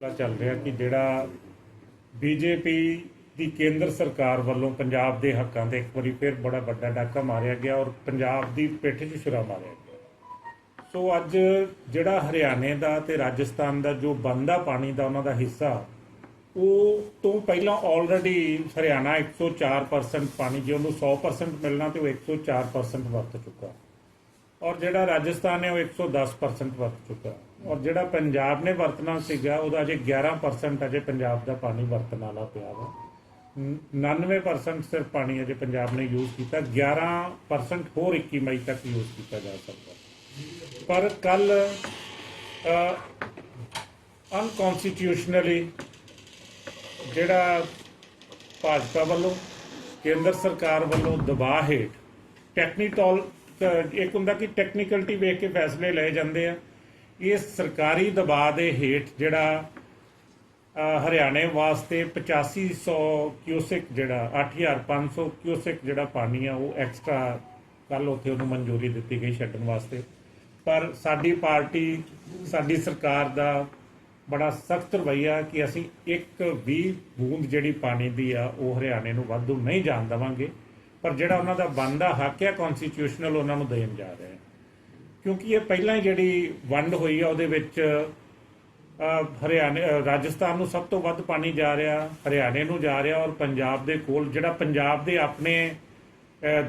ਪਤਾ ਚੱਲ ਰਿਹਾ ਕਿ ਜਿਹੜਾ ਬੀਜੇਪੀ ਦੀ ਕੇਂਦਰ ਸਰਕਾਰ ਵੱਲੋਂ ਪੰਜਾਬ ਦੇ ਹੱਕਾਂ ਤੇ ਇੱਕ ਵਾਰੀ ਫਿਰ ਬੜਾ ਵੱਡਾ ਡਾਕਾ ਮਾਰਿਆ ਗਿਆ ਔਰ ਪੰਜਾਬ ਦੀ ਪਿੱਠ 'ਚ ਛੁਰਾ ਮਾਰਿਆ ਗਿਆ। ਸੋ ਅੱਜ ਜਿਹੜਾ ਹਰਿਆਣੇ ਦਾ ਤੇ ਰਾਜਸਥਾਨ ਦਾ ਜੋ ਬੰਦਾ ਪਾਣੀ ਦਾ ਉਹਨਾਂ ਦਾ ਹਿੱਸਾ, ਉਹ ਤੋਂ ਪਹਿਲਾਂ ਆਲਰੇਡੀ ਹਰਿਆਣਾ 104% ਪਾਣੀ, ਜੇ ਉਹਨੂੰ 100% ਮਿਲਣਾ ਤੇ ਉਹ 104% ਵਰਤ ਚੁੱਕਾ। ਔਰ ਜਿਹੜਾ ਰਾਜਸਥਾਨ ਹੈ ਉਹ 110% ਵਰਤ ਚੁੱਕਾ। ਔਰ ਜਿਹੜਾ ਪੰਜਾਬ ਨੇ ਵਰਤਣਾ ਸੀਗਾ, ਉਹਦਾ ਅਜੇ 11% ਅਜੇ ਪੰਜਾਬ ਦਾ ਪਾਣੀ ਵਰਤਣ ਵਾਲਾ ਪਿਆ ਵਾ। ਨ- 99% ਸਿਰਫ ਪਾਣੀ ਅਜੇ ਪੰਜਾਬ ਨੇ ਯੂਜ਼ ਕੀਤਾ। 11% ਹੋਰ 21 ਮਈ ਤੱਕ ਯੂਜ਼ ਕੀਤਾ ਜਾ ਸਕਦਾ। ਪਰ ਕੱਲ ਅਨਕਨਸਟੀਟਿਊਸ਼ਨਲੀ ਜਿਹੜਾ ਭਾਜਪਾ ਵੱਲੋਂ, ਕੇਂਦਰ ਸਰਕਾਰ ਵੱਲੋਂ ਦਬਾਅ ਹੇਠ ਟੈਕਨੀਕਲ ਇੱਕ ਹੁੰਦਾ ਕਿ ਟੈਕਨੀਕਲਟੀ ਵੇਖ ਕੇ ਫੈਸਲੇ ਲਏ ਜਾਂਦੇ ਆ। ਇਸ ਸਰਕਾਰੀ ਦਬਾਅ ਦੇ ਹੇਠ ਜਿਹੜਾ ਹਰਿਆਣੇ ਵਾਸਤੇ 8500 ਕਿਊਸਿਕ ਜਿਹੜਾ 8500 ਕਿਊਸਿਕ ਜਿਹੜਾ ਪਾਣੀ ਆ, ਉਹ ਐਕਸਟਰਾ ਕੱਲ ਉੱਥੇ ਉਹਨੂੰ ਮਨਜ਼ੂਰੀ ਦਿੱਤੀ ਗਈ ਛੱਡਣ ਵਾਸਤੇ। ਪਰ ਸਾਡੀ ਪਾਰਟੀ, ਸਾਡੀ ਸਰਕਾਰ ਦਾ ਬੜਾ ਸਖਤ ਰਵੱਈਆ ਕਿ ਅਸੀਂ ਇੱਕ ਵੀ ਬੂੰਦ ਜਿਹੜੀ ਪਾਣੀ ਦੀ ਆ, ਉਹ ਹਰਿਆਣੇ ਨੂੰ ਵਾਧੂ ਨਹੀਂ ਜਾਣ ਦੇਵਾਂਗੇ। ਪਰ ਜਿਹੜਾ ਉਹਨਾਂ ਦਾ ਬਣਦਾ ਹੱਕ ਹੈ ਕਨਸਟੀਟਿਊਸ਼ਨਲ ਉਹਨਾਂ ਨੂੰ ਦੇਣ ਜਾ ਰਹੇ ਹਾਂ ਕਿਉਂਕਿ ਇਹ ਪਹਿਲਾਂ ਹੀ ਜਿਹੜੀ ਵੰਡ ਹੋਈ ਆ ਉਹਦੇ ਵਿੱਚ ਅ, ਹਰਿਆਣੇ ਰਾਜਸਥਾਨ ਨੂੰ ਸਭ ਤੋਂ ਵੱਧ ਪਾਣੀ ਜਾ ਰਿਹਾ ਹਰਿਆਣੇ ਨੂੰ ਜਾ ਰਿਹਾ ਔਰ ਪੰਜਾਬ ਦੇ ਕੋਲ ਜਿਹੜਾ ਪੰਜਾਬ ਦੇ ਆਪਣੇ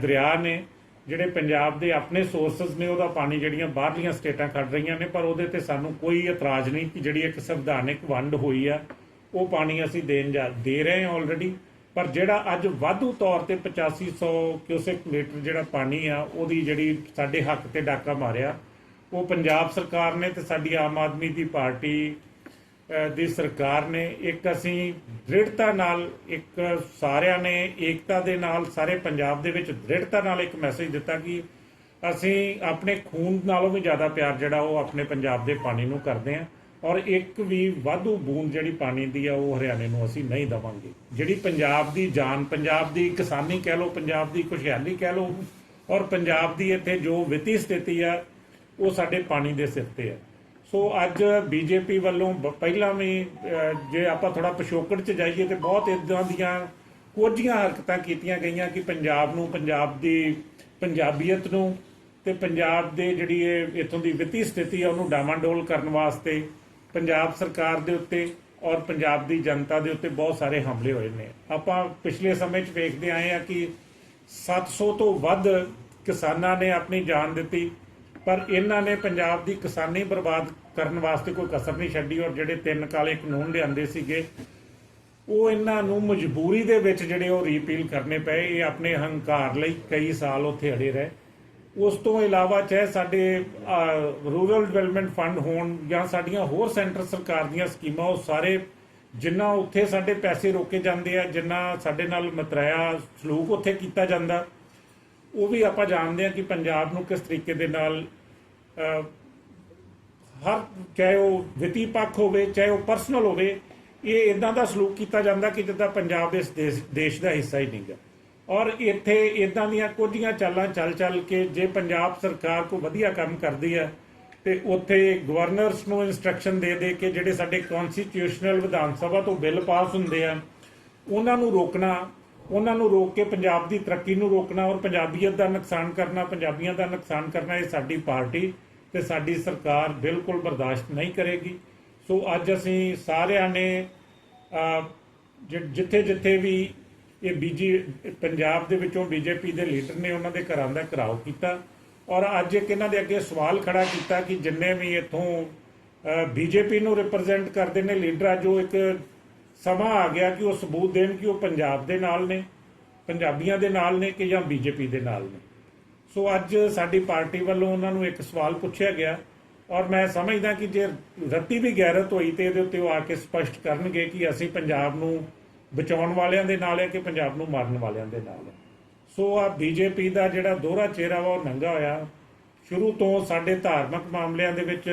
ਦਰਿਆ ਨੇ ਜਿਹੜੇ ਪੰਜਾਬ ਦੇ ਆਪਣੇ ਸੋਰਸਸ ਨੇ ਉਹਦਾ ਪਾਣੀ ਜਿਹੜੀਆਂ ਬਾਹਰਲੀਆਂ ਸਟੇਟਾਂ ਕੱਢ ਰਹੀਆਂ ਨੇ ਪਰ ਉਹਦੇ ਤੇ ਸਾਨੂੰ ਕੋਈ ਇਤਰਾਜ਼ ਨਹੀਂ ਕਿ ਜਿਹੜੀ ਇੱਕ ਸੰਵਿਧਾਨਿਕ ਵੰਡ ਹੋਈ ਆ ਉਹ ਪਾਣੀ ਅਸੀਂ ਦੇਣ ਜਾ ਦੇ ਰਹੇ ਹਾਂ ਆਲਰੇਡੀ ਪਰ ਜਿਹੜਾ ਅੱਜ ਵਾਧੂ ਤੌਰ ਤੇ 8500 ਕਿਊਸੈਕ ਲੀਟਰ ਜਿਹੜਾ ਪਾਣੀ ਆ, ਉਹਦੀ ਜਿਹੜੀ ਸਾਡੇ ਹੱਕ ਤੇ ਡਾਕਾ ਮਾਰਿਆ, ਉਹ ਪੰਜਾਬ ਸਰਕਾਰ ਨੇ ਤੇ ਸਾਡੀ ਆਮ ਆਦਮੀ ਦੀ ਪਾਰਟੀ ਦੀ ਸਰਕਾਰ ਨੇ। ਇੱਕ ਅਸੀਂ ਦ੍ਰਿੜਤਾ ਨਾਲ, ਇੱਕ ਸਾਰਿਆਂ ਨੇ ਏਕਤਾ ਦੇ ਨਾਲ, ਸਾਰੇ ਪੰਜਾਬ ਦੇ ਵਿੱਚ ਦ੍ਰਿੜਤਾ ਨਾਲ ਇੱਕ ਮੈਸੇਜ ਦਿੱਤਾ ਕਿ ਅਸੀਂ ਆਪਣੇ ਖੂਨ ਨਾਲੋਂ ਵੀ ਜ਼ਿਆਦਾ ਪਿਆਰ ਜਿਹੜਾ ਉਹ ਆਪਣੇ ਪੰਜਾਬ ਦੇ ਪਾਣੀ ਨੂੰ ਕਰਦੇ ਹਾਂ। ਔਰ ਇੱਕ ਵੀ ਵਾਧੂ ਬੂੰਦ ਜਿਹੜੀ ਪਾਣੀ ਦੀ ਆ, ਉਹ ਹਰਿਆਣੇ ਨੂੰ ਅਸੀਂ ਨਹੀਂ ਦਵਾਂਗੇ। ਜਿਹੜੀ ਪੰਜਾਬ ਦੀ ਜਾਨ, ਪੰਜਾਬ ਦੀ ਕਿਸਾਨੀ ਕਹਿ ਲਓ, ਪੰਜਾਬ ਦੀ ਖੁਸ਼ਹਾਲੀ ਕਹਿ ਲਓ, ਔਰ ਪੰਜਾਬ ਦੀ ਇੱਥੇ ਜੋ ਵਿੱਤੀ ਸਥਿਤੀ ਆ, ਉਹ ਸਾਡੇ ਪਾਣੀ ਦੇ ਸਿਰ ਤੇ ਆ। ਸੋ ਅੱਜ ਬੀਜੇਪੀ ਵੱਲੋਂ ਬ- ਪਹਿਲਾਂ ਵੀ ਜੇ ਆਪਾਂ ਥੋੜਾ ਪਿਛੋਕੜ ਚ ਜਾਈਏ ਤੇ ਬਹੁਤ ਇਦਾਂ ਦੀਆਂ ਕੋਝੀਆਂ ਹਰਕਤਾਂ ਕੀਤੀਆਂ ਗਈਆਂ ਕਿ ਪੰਜਾਬ ਨੂੰ, ਪੰਜਾਬ ਦੀ ਪੰਜਾਬੀਅਤ ਨੂੰ ਤੇ ਪੰਜਾਬ ਦੇ ਜਿਹੜੀ ਇਹ ਇਥੋਂ ਦੀ ਵਿੱਤੀ ਸਥਿਤੀ ਆ, ਉਹਨੂੰ ਡਾਮਾਡੋਲ ਕਰਨ ਵਾਸਤੇ ਪੰਜਾਬ ਸਰਕਾਰ ਦੇ ਉੱਤੇ ਔਰ ਪੰਜਾਬ ਦੀ ਜਨਤਾ ਦੇ ਉੱਤੇ ਬਹੁਤ ਸਾਰੇ ਹਮਲੇ ਹੋਏ ਨੇ। ਆਪਾਂ ਪਿਛਲੇ ਸਮੇਂ 'ਚ ਵੇਖਦੇ ਆਏ ਆ ਕਿ 700 ਤੋਂ ਵੱਧ ਕਿਸਾਨਾਂ ਨੇ ਆਪਣੀ ਜਾਨ ਦਿੱਤੀ, ਪਰ ਇਹਨਾਂ ਨੇ ਪੰਜਾਬ ਦੀ ਕਿਸਾਨੀ ਬਰਬਾਦ ਕਰਨ ਵਾਸਤੇ ਕੋਈ ਕਸਰ ਨਹੀਂ ਛੱਡੀ ਔਰ ਜਿਹੜੇ ਤਿੰਨ ਕਾਲੇ ਕਾਨੂੰਨ ਲਿਆਂਦੇ ਸੀਗੇ, ਉਹ ਇਹਨਾਂ ਨੂੰ ਮਜਬੂਰੀ ਦੇ ਵਿੱਚ ਜਿਹੜੇ ਉਹ ਰੀਪੀਲ ਕਰਨੇ ਪਏ। ਇਹ ਆਪਣੇ ਹੰਕਾਰ ਲਈ ਕਈ ਸਾਲ ਉੱਥੇ ਅੜੇ ਰਹੇ। ਉਸ ਤੋਂ ਇਲਾਵਾ ਚਾਹੇ ਸਾਡੇ ਰੂਰਲ ਡਿਵੈਲਪਮੈਂਟ ਫੰਡ ਹੋਣ ਜਾਂ ਸਾਡੀਆਂ ਹੋਰ ਸੈਂਟਰ ਸਰਕਾਰ ਦੀਆਂ ਸਕੀਮਾਂ, ਉਹ ਸਾਰੇ ਜਿੰਨਾ ਉੱਥੇ ਸਾਡੇ ਪੈਸੇ ਰੋਕੇ ਜਾਂਦੇ ਆ, ਜਿੰਨਾ ਸਾਡੇ ਨਾਲ ਮਤਰਾਇਆ ਸਲੂਕ ਉੱਥੇ ਕੀਤਾ ਜਾਂਦਾ, ਉਹ ਵੀ ਆਪਾਂ ਜਾਣਦੇ ਹਾਂ ਕਿ ਪੰਜਾਬ ਨੂੰ ਕਿਸ ਤਰੀਕੇ ਦੇ ਨਾਲ ਹਰ, ਚਾਹੇ ਉਹ ਵਿੱਤੀ ਪੱਖ ਹੋਵੇ, ਚਾਹੇ ਉਹ ਪਰਸਨਲ ਹੋਵੇ, ਇਹ ਇਦਾਂ ਦਾ ਸਲੂਕ ਕੀਤਾ ਜਾਂਦਾ ਕਿ ਜਿੱਦਾਂ ਪੰਜਾਬ ਇਸ ਦੇਸ਼- ਦੇਸ਼ ਦਾ ਹਿੱਸਾ ਹੀ ਨਹੀਂਗਾ ਔਰ ਇੱਥੇ ਇਦਾਂ ਦੀਆਂ ਕੁਝੀਆਂ ਚਾਲਾਂ ਚੱਲ ਚੱਲ ਕੇ ਜੇ ਪੰਜਾਬ ਸਰਕਾਰ ਕੋ ਵਧੀਆ ਕੰਮ ਕਰਦੀ ਹੈ, ਤੇ ਉੱਥੇ ਗਵਰਨਰਸ ਨੂੰ ਇਨਸਟਰਕਸ਼ਨ ਦੇ ਦੇ ਕੇ ਜਿਹੜੇ ਸਾਡੇ ਕਨਸਟੀਟਿਊਸ਼ਨਲ ਵਿਧਾਨ ਸਭਾ ਤੋਂ ਬਿੱਲ ਪਾਸ ਹੁੰਦੇ ਆ, ਉਹਨਾਂ ਨੂੰ ਰੋਕਣਾ, ਉਹਨਾਂ ਨੂੰ ਰੋਕ ਕੇ ਪੰਜਾਬ ਦੀ ਤਰੱਕੀ ਨੂੰ ਰੋਕਣਾ ਔਰ ਪੰਜਾਬੀਅਤ ਦਾ ਨੁਕਸਾਨ ਕਰਨਾ, ਪੰਜਾਬੀਆਂ ਦਾ ਨੁਕਸਾਨ ਕਰਨਾ, ਇਹ ਸਾਡੀ ਪਾਰਟੀ ਤੇ ਸਾਡੀ ਸਰਕਾਰ ਬਿਲਕੁਲ ਬਰਦਾਸ਼ਤ ਨਹੀਂ ਕਰੇਗੀ। ਸੋ ਅੱਜ ਅਸੀਂ ਸਾਰਿਆਂ ਨੇ ਜਿੱਥੇ ਜਿੱਥੇ ਵੀ ਇਹ ਬੀਜੀ, ਪੰਜਾਬ ਦੇ ਵਿੱਚੋਂ ਬੀਜੇਪੀ ਦੇ ਲੀਡਰ ਨੇ ਉਹਨਾਂ ਦੇ ਘਰਾਂ ਦਾ ਘਰਾਓ ਕੀਤਾ ਔਰ ਅੱਜ ਇੱਕ ਇਹਨਾਂ ਦੇ ਅੱਗੇ ਸਵਾਲ ਖੜਾ ਕੀਤਾ ਕਿ ਜਿੰਨੇ ਵੀ ਇਥੋਂ ਬੀਜੇਪੀ ਨੂੰ ਰਿਪਰੈਜ਼ੈਂਟ ਕਰਦੇ ਨੇ ਲੀਡਰ ਜੋ ਇੱਕ ਸਮਾਂ ਆ ਗਿਆ ਕਿ ਉਹ ਸਬੂਤ ਦੇਣ ਕਿ ਉਹ ਪੰਜਾਬ ਦੇ ਨਾਲ ਨੇ, ਪੰਜਾਬੀਆਂ ਦੇ ਨਾਲ ਨੇ ਕਿ ਜਾਂ ਬੀਜੇਪੀ ਦੇ ਨਾਲ ਨੇ। ਸੋ ਅੱਜ ਸਾਡੀ ਪਾਰਟੀ ਵੱਲੋਂ ਉਹਨਾਂ ਨੂੰ ਇੱਕ ਸਵਾਲ ਪੁੱਛਿਆ ਗਿਆ ਔਰ ਮੈਂ ਸਮਝਦਾ ਕਿ ਜੇ ਰੱਤੀ ਵੀ ਗੈਰਤ ਹੋਈ ਤੇ ਇਹਦੇ ਉੱਤੇ ਉਹ ਆ ਕੇ ਸਪਸ਼ਟ ਕਰਨਗੇ ਕਿ ਅਸੀਂ ਪੰਜਾਬ ਨੂੰ ਬਚਾਉਣ ਵਾਲਿਆਂ ਦੇ ਨਾਲ ਹੈ ਕਿ ਪੰਜਾਬ ਨੂੰ ਮਾਰਨ ਵਾਲਿਆਂ ਦੇ ਨਾਲ ਹੈ? ਸੋ ਆ ਬੀਜੇਪੀ ਦਾ ਜਿਹੜਾ ਦੋਹਰਾ ਚਿਹਰਾ ਵਾ, ਉਹ ਨੰਗਾ ਹੋਇਆ। ਸ਼ੁਰੂ ਤੋਂ ਸਾਡੇ ਧਾਰਮਿਕ ਮਾਮਲਿਆਂ ਦੇ ਵਿੱਚ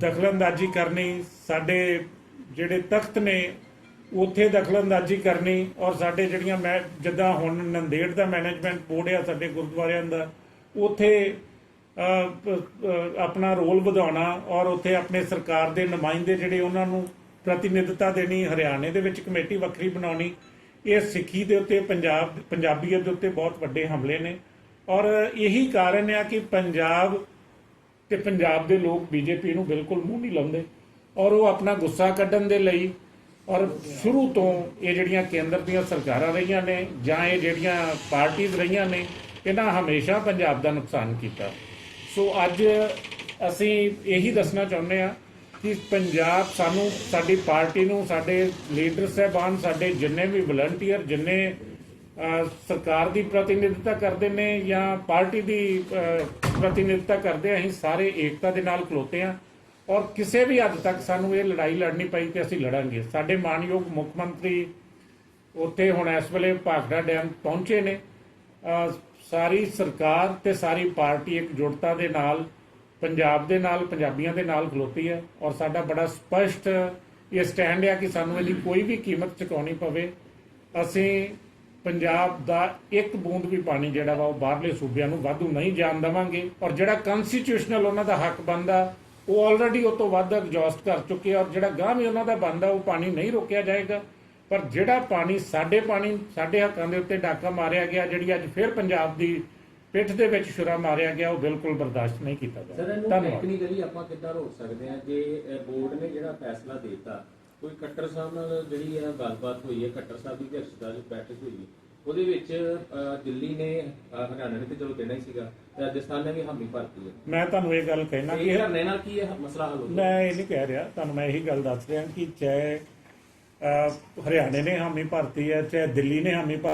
ਦਖਲਅੰਦਾਜ਼ੀ ਕਰਨੀ, ਸਾਡੇ ਜਿਹੜੇ ਤਖਤ ਨੇ, ਉੱਥੇ ਦਖਲਅੰਦਾਜ਼ੀ ਕਰਨੀ ਔਰ ਸਾਡੇ ਜਿਹੜੀਆਂ ਮੈਂ, ਜਿੱਦਾਂ ਹੁਣ ਨੰਦੇੜ ਦਾ ਮੈਨੇਜਮੈਂਟ ਬੋਰਡ ਆ ਸਾਡੇ ਗੁਰਦੁਆਰਿਆਂ ਦਾ, ਉੱਥੇ ਆਪਣਾ ਰੋਲ ਵਧਾਉਣਾ ਔਰ ਉੱਥੇ ਆਪਣੇ ਸਰਕਾਰ ਦੇ ਨੁਮਾਇੰਦੇ ਜਿਹੜੇ ਉਹਨਾਂ ਨੂੰ ਪ੍ਰਤੀਨਿਧਤਾ ਦੇਣੀ, ਹਰਿਆਣੇ ਦੇ ਵਿੱਚ ਕਮੇਟੀ ਵੱਖਰੀ ਬਣਾਉਣੀ, ਇਹ ਸਿੱਖੀ ਦੇ ਉੱਤੇ, ਪੰਜਾਬ, ਪੰਜਾਬੀਅਤ ਦੇ ਉੱਤੇ ਬਹੁਤ ਵੱਡੇ ਹਮਲੇ ਨੇ। ਔਰ ਇਹੀ ਕਾਰਨ ਆ ਕਿ ਪੰਜਾਬ ਤੇ ਪੰਜਾਬ ਦੇ ਲੋਕ ਬੀਜੇਪੀ ਨੂੰ ਬਿਲਕੁਲ ਮੂੰਹ ਨਹੀਂ ਲਾਉਂਦੇ ਔਰ ਉਹ ਆਪਣਾ ਗੁੱਸਾ ਕੱਢਣ ਦੇ ਲਈ ਔਰ ਸ਼ੁਰੂ ਤੋਂ ਇਹ ਜਿਹੜੀਆਂ ਕੇਂਦਰ ਦੀਆਂ ਸਰਕਾਰਾਂ ਰਹੀਆਂ ਨੇ ਜਾਂ ਇਹ ਜਿਹੜੀਆਂ ਪਾਰਟੀਆਂ ਰਹੀਆਂ ਨੇ, ਇਹਨਾਂ ਹਮੇਸ਼ਾ ਪੰਜਾਬ ਦਾ ਨੁਕਸਾਨ ਕੀਤਾ। ਸੋ ਅੱਜ ਅਸੀਂ ਇਹੀ ਦੱਸਣਾ ਚਾਹੁੰਦੇ ਆ ਕਿ ਪੰਜਾਬ ਸਾਨੂੰ ਸਾਡੀ ਪਾਰਟੀ ਨੂੰ ਸਾਡੇ ਲੀਡਰ ਸਾਹਿਬਾਨ ਸਾਡੇ ਜਿੰਨੇ ਵੀ ਵਲੰਟੀਅਰ ਜਿੰਨੇ ਸਰਕਾਰ ਦੀ ਪ੍ਰਤੀਨਿਧਤਾ ਕਰਦੇ ਨੇ ਜਾਂ ਪਾਰਟੀ ਦੀ ਪ੍ਰਤੀਨਿਧਤਾ ਕਰਦੇ ਆ, ਅਸੀਂ ਸਾਰੇ ਏਕਤਾ ਦੇ ਨਾਲ ਖਲੋਤੇ ਆ। ਔਰ ਕਿਸੇ ਵੀ ਹੱਦ ਤੱਕ ਸਾਨੂੰ ਇਹ ਲੜਾਈ ਲੜਨੀ ਪਈ ਕਿ ਅਸੀਂ ਲੜਾਂਗੇ। ਸਾਡੇ ਮਾਨਯੋਗ ਮੁੱਖ ਮੰਤਰੀ ਉੱਥੇ ਹੁਣ ਇਸ ਵੇਲੇ ਭਾਖੜਾ ਡੈਮ ਪਹੁੰਚੇ ਨੇ। ਸਾਰੀ ਸਰਕਾਰ ਤੇ ਸਾਰੀ ਪਾਰਟੀ ਇੱਕ ਇਕਜੁੱਟਤਾ ਦੇ ਨਾਲ ਪੰਜਾਬ ਦੇ ਨਾਲ, ਪੰਜਾਬੀਆਂ ਦੇ ਨਾਲ ਖਲੋਤੀ ਹੈ ਔਰ ਸਾਡਾ ਬੜਾ ਸਪਸ਼ਟ ਇਹ ਸਟੈਂਡ ਹੈ ਕਿ ਸਾਨੂੰ ਇਹਦੀ ਕੋਈ ਵੀ ਕੀਮਤ ਚੁਕਾਉਣੀ ਪਵੇ। ਅਸੀਂ ਪੰਜਾਬ ਦਾ ਇੱਕ ਬੂੰਦ ਵੀ ਪਾਣੀ ਜਿਹੜਾ ਵਾ ਉਹ ਬਾਹਰਲੇ ਸੂਬਿਆਂ ਨੂੰ ਵਾਧੂ ਨਹੀਂ ਜਾਣ ਦੇਵਾਂਗੇ ਔਰ ਜਿਹੜਾ ਕਨਸਟੀਟਿਊਸ਼ਨਲ ਉਹਨਾਂ ਦਾ ਹੱਕ ਬਣਦਾ, ਉਹ ਆਲਰੇਡੀ ਉਹ ਤੋਂ ਵੱਧ ਐਗਜ਼ੌਸਟ ਕਰ ਚੁੱਕੇ ਔਰ ਜਿਹੜਾ ਗਾਂ ਵੀ ਉਹਨਾਂ ਦਾ ਬਣਦਾ, ਉਹ ਪਾਣੀ ਨਹੀਂ ਰੋਕਿਆ ਜਾਏਗਾ। ਪਰ ਜਿਹੜਾ ਪਾਣੀ, ਸਾਡੇ ਪਾਣੀ, ਸਾਡੇ ਹੱਕਾਂ ਦੇ ਉੱਤੇ ਡਾਕਾ ਮਾਰਿਆ ਗਿਆ, ਜਿਹੜੀ ਅੱਜ ਫਿਰ ਪੰਜਾਬ ਦੀ ਪਿੱਠ ਦੇ ਵਿੱਚ ਛੁਰਾ ਮਾਰਿਆ ਗਿਆ ਉਹ ਬਿਲਕੁਲ ਬਰਦਾਸ਼ਤ ਨਹੀਂ ਕੀਤਾ ਸਰ ਜਾਏਗਾ ਇਹਨੂੰ ਧੰਨਵਾਦ। ਟੈਕਨੀਕਲੀ ਆਪਾਂ ਕਿੱਦਾਂ ਰੋਕ ਸਕਦੇ ਹਾਂ? ਜੇ ਬੋਰਡ ਨੇ ਜਿਹੜਾ ਫੈਸਲਾ ਦਿੱਤਾ ਕੋਈ ਕੱਟਰ ਸਾਹਿਬ ਨਾਲ ਜਿਹੜੀ ਹੈ ਗੱਲਬਾਤ ਹੋਈ ਹੈ ਕੱਟਰ ਸਾਹਿਬ ਦੀ ਅਧਿਕਸ਼ਤਾ ਵਿੱਚ ਬੈਠਕ ਹੋਈ ਉਹਦੇ ਵਿੱਚ ਅਹ, ਦਿੱਲੀ ਨੇ ਅਹ, ਹਰਿਆਣਾ ਨੇ ਤੇ ਚਲੋ ਦੇਣਾ ਹੀ ਸੀਗਾ ਤੇ ਰਾਜਸਥਾਨ ਨੇ ਵੀ ਹਾਮੀ ਭਰਤੀ ਹੈ। ਮੈਂ ਤੁਹਾਨੂੰ ਇਹ ਗੱਲ ਕਹਿਣਾ ਇਹ ਕਿ ਧਰਨੇ ਨਾਲ ਕੀ ਇਹ ਮਸਲਾ ਹੱਲ ਹੋ? ਮੈਂ ਇਹ ਨਹੀਂ ਕਹਿ ਰਿਹਾ ਤੁਹਾਨੂੰ ਮੈਂ ਇਹੀ ਗੱਲ ਦੱਸ ਰਿਹਾ ਕਿ ਚਾਹੇ ਅਹ, ਹਰਿਆਣੇ ਨੇ ਹਾਮੀ ਭਰਤੀ ਹੈ ਚਾਹੇ ਦਿੱਲੀ ਨੇ ਹਾਮੀ ਭਰ